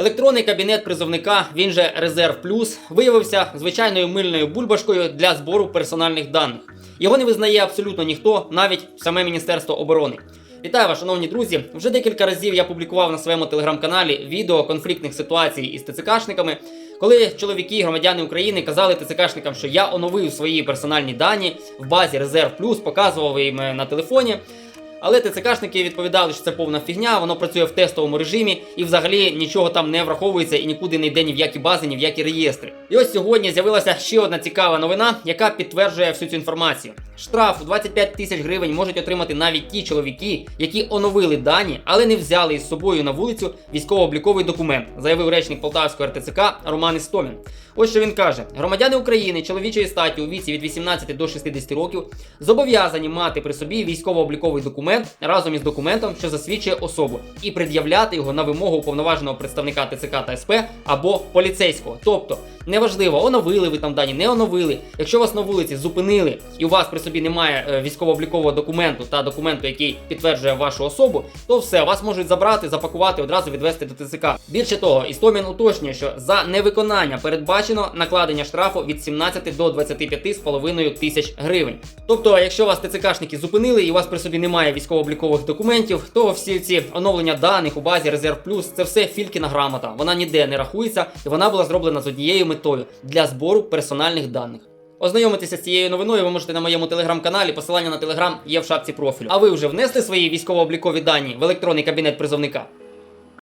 Електронний кабінет призовника, він же Резерв Плюс, виявився звичайною мильною бульбашкою для збору персональних даних. Його не визнає абсолютно ніхто, навіть саме Міністерство оборони. Вітаю вас, шановні друзі! Вже декілька разів я публікував на своєму телеграм-каналі відео конфліктних ситуацій із ТЦКшниками, коли чоловіки, громадяни України казали ТЦКшникам, що я оновив свої персональні дані в базі Резерв Плюс, показував їм е, на телефоні. Але ТЦКшники відповідали, що це повна фігня, воно працює в тестовому режимі і взагалі нічого там не враховується і нікуди не йде ні в які бази, ні в які реєстри. І ось сьогодні з'явилася ще одна цікава новина, яка підтверджує всю цю інформацію. Штраф у 25 тисяч гривень можуть отримати навіть ті чоловіки, які оновили дані, але не взяли із собою на вулицю військово-обліковий документ, заявив речник Полтавського РТЦК Роман Істомін. Ось що він каже: громадяни України чоловічої статі у віці від 18 до 60 років зобов'язані мати при собі військово-обліковий документ разом із документом, що засвідчує особу, і пред'являти його на вимогу уповноваженого представника ТЦК та СП або поліцейського. Тобто, неважливо, оновили ви там дані, не оновили. Якщо вас на вулиці зупинили і у вас при собі немає е, військово-облікового документу та документу, який підтверджує вашу особу, то все вас можуть забрати, запакувати, одразу відвести до ТЦК. Більше того, Істомін уточнює, що за невиконання передбачено накладення штрафу від 17 до 25,5 тисяч гривень. Тобто, якщо вас ТЦКшники зупинили і у вас при собі немає військово-облікових документів, то всі ці оновлення даних у базі Резерв Плюс це все фількіна грамота. Вона ніде не рахується, і вона була зроблена з однією метою для збору персональних даних. Ознайомитися з цією новиною ви можете на моєму телеграм-каналі. Посилання на телеграм є в шапці профілю. А ви вже внесли свої військово-облікові дані в електронний кабінет призовника?